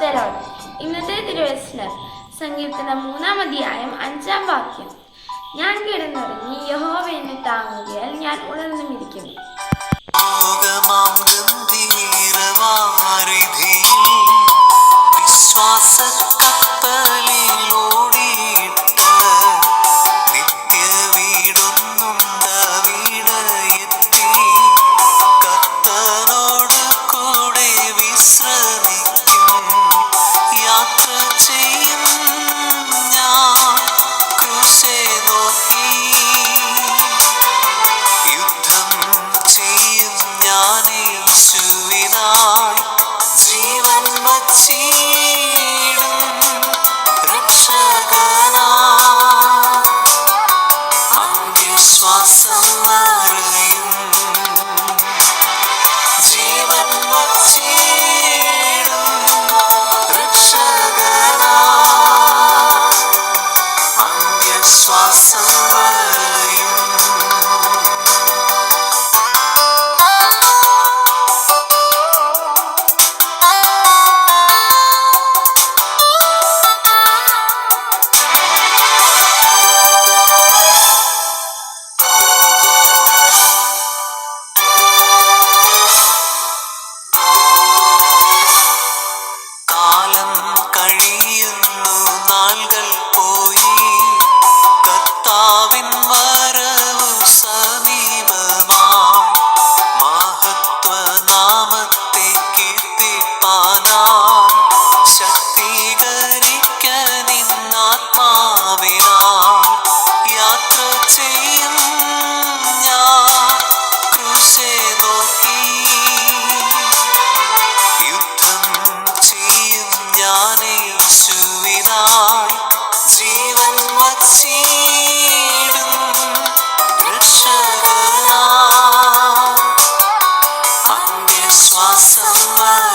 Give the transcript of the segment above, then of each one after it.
ഭക്തരാണ് ഇന്നത്തെ തിരുവസനം സങ്കീർത്തനം മൂന്നാം അധ്യായം അഞ്ചാം വാക്യം. ഞാൻ കിടന്നുറങ്ങി യഹോവ താങ്ങുകയാൽ ഞാൻ ഉണർന്നുമിരിക്കുന്നു Swallow. What's possible.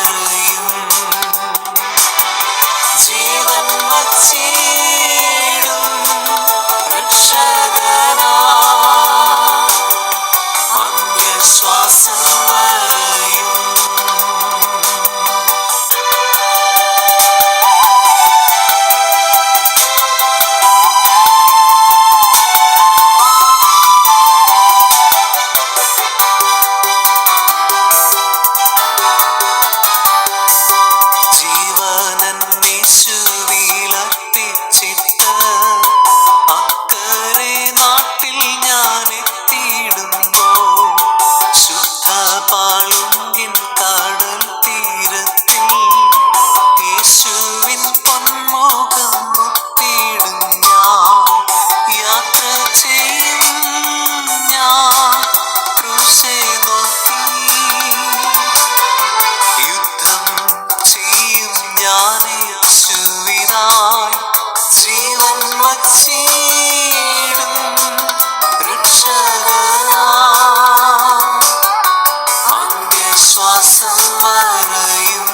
സംവരയും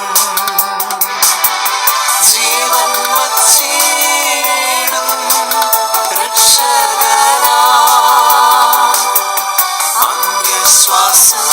ജീവൻ വച്ചേടും രക്ഷകരാ അന്ത്യശ്വാസം